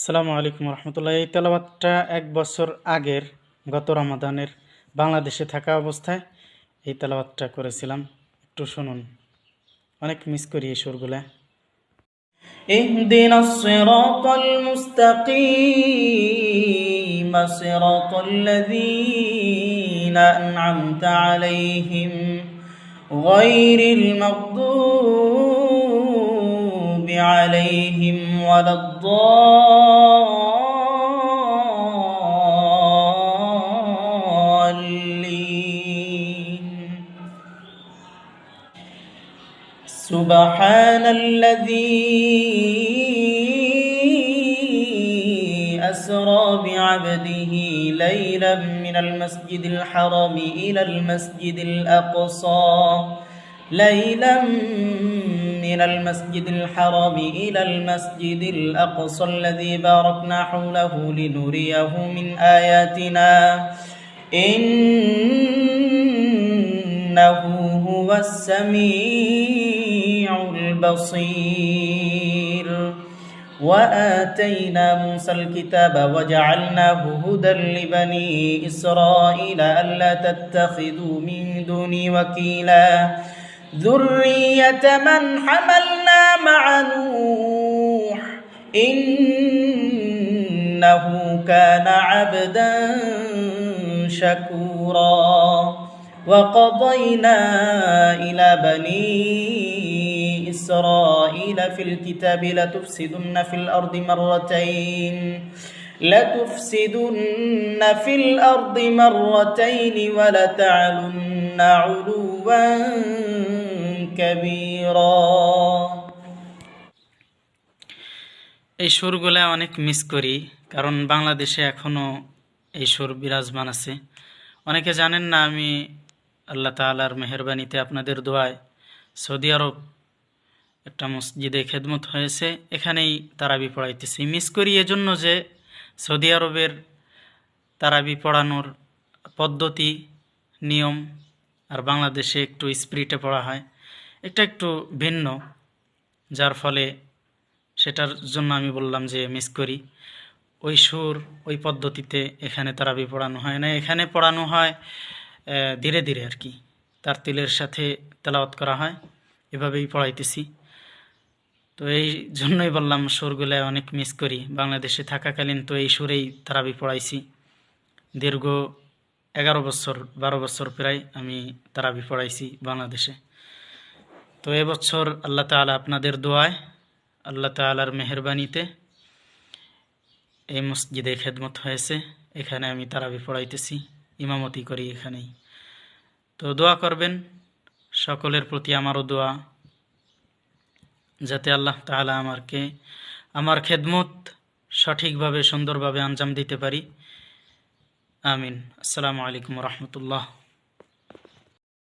আসসালামু আলাইকুম রহমতুল্লাহ এই তেলাওয়াতটা এক বছর আগের গত রমাদানের বাংলাদেশে থাকা অবস্থায় এই তেলাওয়াতটা করেছিলাম একটু শুনুন অনেক মিস করি এই সুরগুলা اهدنا الصراط المستقيم صراط الذين أنعمت عليهم غير المغضوب عليهم ولا الضالين. سبحان الذي أسرى بعبده ليلا من المسجد الحرام إلى المسجد الأقصى. ليلا من المسجد الحرام إلى المسجد الأقصى الذي باركنا حوله لنريه من آياتنا. إنه هو السميع البصير. وآتينا موسى الكتاب وجعلناه هدى لبني إسرائيل ألا تتخذوا من دوني وكيلا. ذرية من حملنا مع نوح إنه كان عبدا شكورا. وقضينا إلى بني إسرائيل في الكتاب لتفسدن في الأرض مرتين. لتفسدن في الأرض مرتين ولتعلن علوا كبيرا এই সুরগুলা অনেক মিস করি কারণ বাংলাদেশে এখনও এই সুর বিরাজমান আছে অনেকে জানেন না আমি আল্লাহ তালার মেহরবানিতে আপনাদের দোয়ায় সৌদি আরব একটা মসজিদে খেদমত হয়েছে এখানেই তারাবি পড়াইতেছি মিস করি এজন্য যে সৌদি আরবের তারাবি পড়ানোর পদ্ধতি, নিয়ম আর বাংলাদেশে একটু স্পিরিটে পড়া হয়। এটা একটু ভিন্ন, যার ফলে সেটার জন্য আমি বললাম যে মিস করি। ওই সুর, ওই পদ্ধতিতে এখানে তারাবি পড়ানো হয় না। এখানে পড়ানো হয় ধীরে ধীরে আর কি। তার তিলের সাথে তেলাওয়াত করা হয়। এভাবেই পড়াইতেছি। তো এই জন্যই বললাম সুরগুলো অনেক মিস করি। বাংলাদেশে থাকাকালীন তো এই সুরেই তারাবি পড়াইছি। দীর্ঘ এগারো বছর, বারো বছর প্রায় আমি তারাবি পড়াইছি বাংলাদেশে। তো এবছর আল্লাহ তাআলা আপনাদের দোয়ায়, আল্লাহ তাআলার মেহরবানিতে এই মসজিদে খেদমত হয়েছে। এখানে আমি তারাবি পড়াইতেছি, ইমামতি করি এখানেই। তো দোয়া করবেন, সকলের প্রতি আমারও দোয়া। যাতে আল্লাহ তাহলে আমারকে, আমার খেদমত সঠিকভাবে, সুন্দরভাবে আঞ্জাম দিতে পারি। আমিন। আসসালামু আলাইকুম রহমতুল্লাহ।